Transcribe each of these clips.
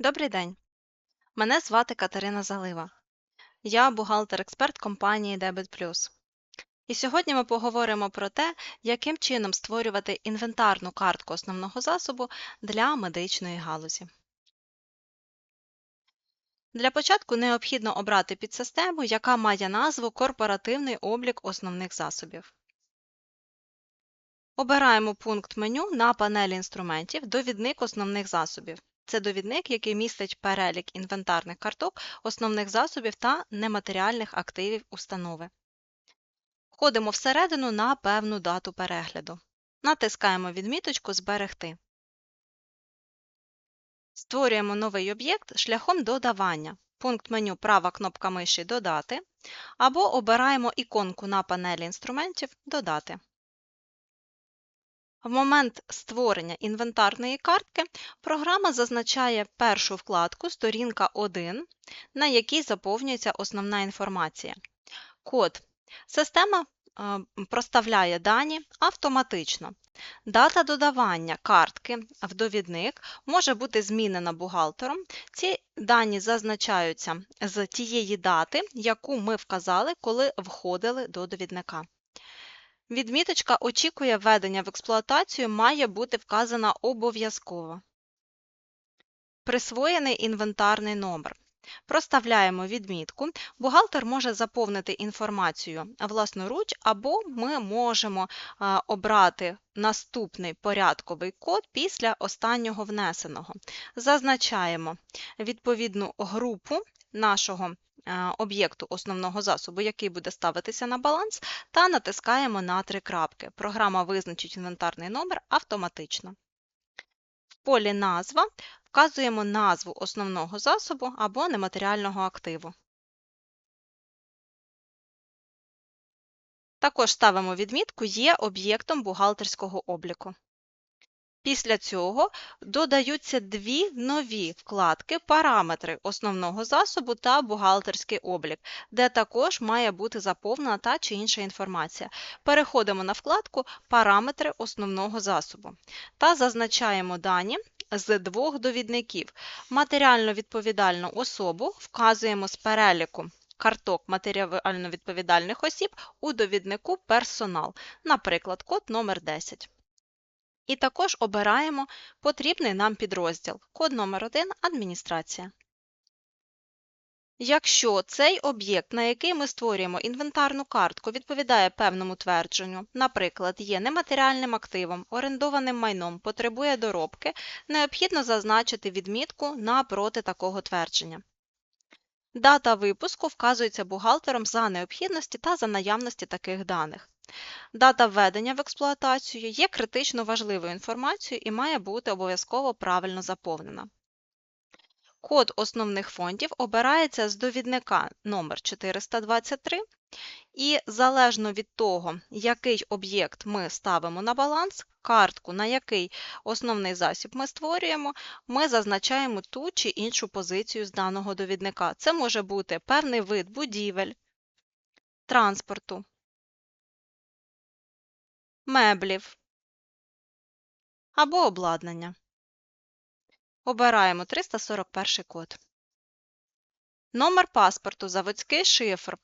Добрий день. Мене звати Катерина Залива. Я бухгалтер-експерт компанії Debit. І сьогодні ми поговоримо про те, яким чином створювати інвентарну картку основного засобу для медичної галузі. Для початку необхідно обрати підсистему, яка має назву Корпоративний облік основних засобів. Обираємо пункт меню на панелі інструментів Довідник основних засобів. Це довідник, який містить перелік інвентарних карток, основних засобів та нематеріальних активів установи. Входимо всередину на певну дату перегляду. Натискаємо відміточку Зберегти. Створюємо новий об'єкт шляхом додавання. Пункт меню права кнопка миші Додати або обираємо іконку на панелі інструментів Додати. В момент створення інвентарної картки програма зазначає першу вкладку «Сторінка 1», на якій заповнюється основна інформація. Код. Система е, проставляє дані автоматично. Дата додавання картки в довідник може бути змінена бухгалтером. Ці дані зазначаються з тієї дати, яку ми вказали, коли входили до довідника. Відміточка «Очікує введення в експлуатацію» має бути вказана обов'язково. Присвоєний інвентарний номер. Проставляємо відмітку. Бухгалтер може заповнити інформацію власноруч, або ми можемо обрати наступний порядковий код після останнього внесеного. Зазначаємо відповідну групу нашого об'єкту основного засобу, який буде ставитися на баланс, та натискаємо на три крапки. Програма визначить інвентарний номер автоматично. В полі Назва вказуємо назву основного засобу або нематеріального активу. Також ставимо відмітку Є об'єктом бухгалтерського обліку. Після цього додаються дві нові вкладки Параметри основного засобу та бухгалтерський облік, де також має бути заповнена та чи інша інформація. Переходимо на вкладку Параметри основного засобу та зазначаємо дані з двох довідників. Матеріально відповідальну особу вказуємо з переліку карток матеріально відповідальних осіб у довіднику Персонал, наприклад, код номер 10. І також обираємо потрібний нам підрозділ. Код номер 1 Адміністрація. Якщо цей об'єкт, на який ми створюємо інвентарну картку, відповідає певному твердженню, наприклад, є нематеріальним активом, орендованим майном, потребує доробки, необхідно зазначити відмітку напроти такого твердження. Дата випуску вказується бухгалтером за необхідності та за наявності таких даних. Дата введення в експлуатацію є критично важливою інформацією і має бути обов'язково правильно заповнена. Код основних фондів обирається з довідника номер 423 і залежно від того, який об'єкт ми ставимо на баланс, картку, на який основний засіб ми створюємо, ми зазначаємо ту чи іншу позицію з даного довідника. Це може бути певний вид будівель, транспорту, меблів або обладнання. Обираємо 341 код. Номер паспорту, заводський шифр.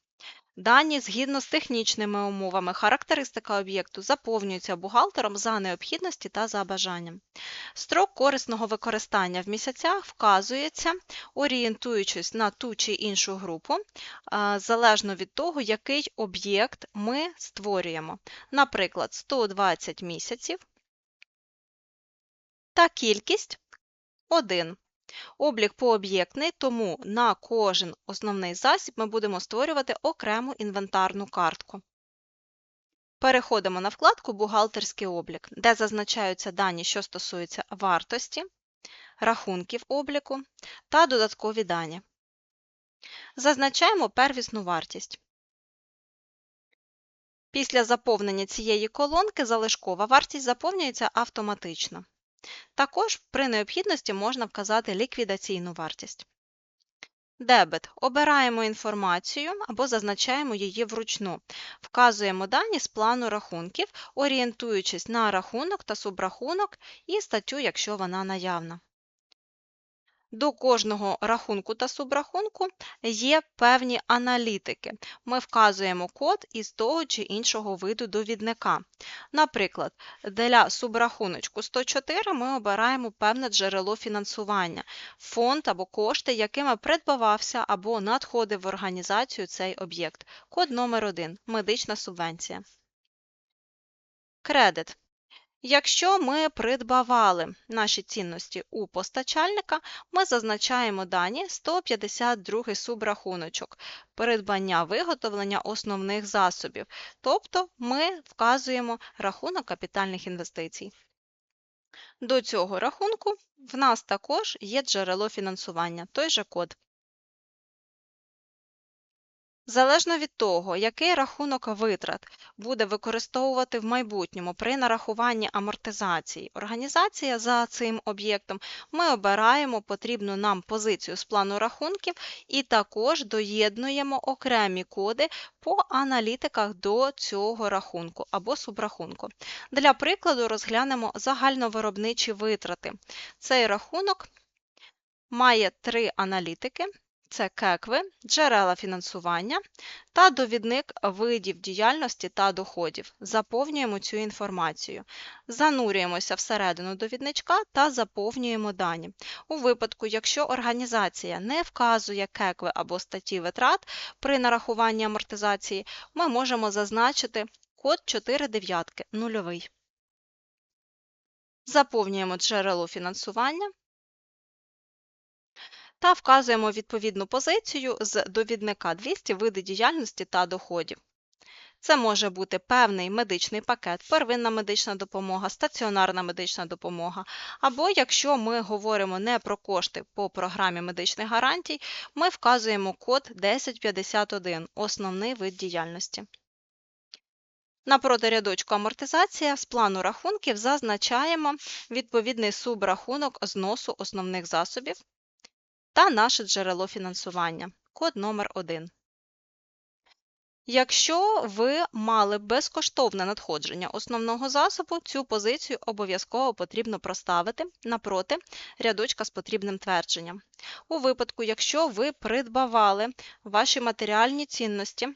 Дані згідно з технічними умовами, характеристика об'єкту заповнюється бухгалтером за необхідності та за бажанням. Строк корисного використання в місяцях вказується, орієнтуючись на ту чи іншу групу, залежно від того, який об'єкт ми створюємо. Наприклад, 120 місяців та кількість 1. Облік пооб'єктний, тому на кожен основний засіб ми будемо створювати окрему інвентарну картку. Переходимо на вкладку Бухгалтерський облік, де зазначаються дані, що стосуються вартості, рахунків обліку та додаткові дані. Зазначаємо первісну вартість. Після заповнення цієї колонки залишкова вартість заповнюється автоматично. Також при необхідності можна вказати ліквідаційну вартість. Дебет. Обираємо інформацію або зазначаємо її вручну. Вказуємо дані з плану рахунків, орієнтуючись на рахунок та субрахунок і статтю, якщо вона наявна. До кожного рахунку та субрахунку є певні аналітики. Ми вказуємо код із того чи іншого виду довідника. Наприклад, для субрахуночку 104 ми обираємо певне джерело фінансування, фонд або кошти, якими придбавався або надходив в організацію цей об'єкт. Код номер 1 медична субвенція. Кредит. Якщо ми придбавали наші цінності у постачальника, ми зазначаємо дані 152 субрахуночок придбання виготовлення основних засобів, тобто ми вказуємо рахунок капітальних інвестицій. До цього рахунку в нас також є джерело фінансування, той же код. Залежно від того, який рахунок витрат буде використовувати в майбутньому при нарахуванні амортизації організація за цим об'єктом, ми обираємо потрібну нам позицію з плану рахунків і також доєднуємо окремі коди по аналітиках до цього рахунку або субрахунку. Для прикладу розглянемо загальновиробничі витрати. Цей рахунок має три аналітики це кекви, джерела фінансування та довідник видів діяльності та доходів. Заповнюємо цю інформацію. Занурюємося всередину довідничка та заповнюємо дані. У випадку, якщо організація не вказує кекви або статті витрат при нарахуванні амортизації, ми можемо зазначити код 4 дев'ятки нульовий. Заповнюємо джерело фінансування та вказуємо відповідну позицію з довідника 200 види діяльності та доходів. Це може бути певний медичний пакет, первинна медична допомога, стаціонарна медична допомога. Або якщо ми говоримо не про кошти по програмі медичних гарантій, ми вказуємо код 1051 основний вид діяльності. Напроти рядочку амортизація з плану рахунків зазначаємо відповідний субрахунок зносу основних засобів та наше джерело фінансування. Код номер 1. Якщо ви мали безкоштовне надходження основного засобу, цю позицію обов'язково потрібно проставити напроти рядочка з потрібним твердженням. У випадку, якщо ви придбавали ваші матеріальні цінності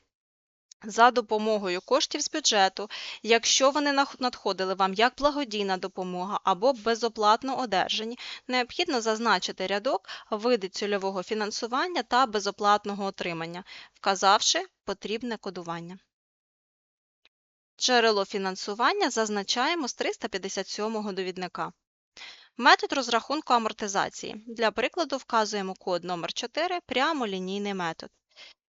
за допомогою коштів з бюджету, якщо вони надходили вам як благодійна допомога або безоплатно одержані, необхідно зазначити рядок види цільового фінансування та безоплатного отримання, вказавши потрібне кодування. Джерело фінансування зазначаємо з 357 довідника. Метод розрахунку амортизації. Для прикладу вказуємо код номер 4 прямолінійний метод.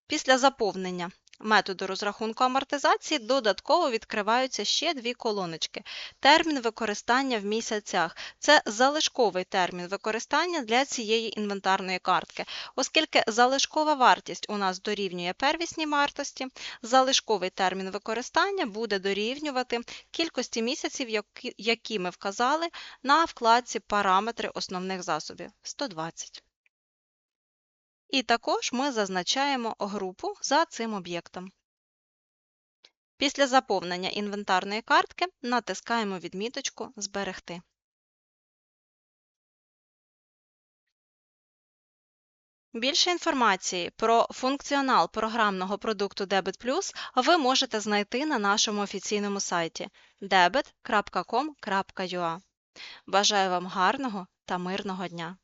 Після заповнення методу розрахунку амортизації додатково відкриваються ще дві колоночки. Термін використання в місяцях це залишковий термін використання для цієї інвентарної картки. Оскільки залишкова вартість у нас дорівнює первісній вартості, залишковий термін використання буде дорівнювати кількості місяців, які ми вказали на вкладці Параметри основних засобів 120. І також ми зазначаємо групу за цим об'єктом. Після заповнення інвентарної картки натискаємо відміточку Зберегти. Більше інформації про функціонал програмного продукту Debit Plus ви можете знайти на нашому офіційному сайті debit.com.ua. Бажаю вам гарного та мирного дня!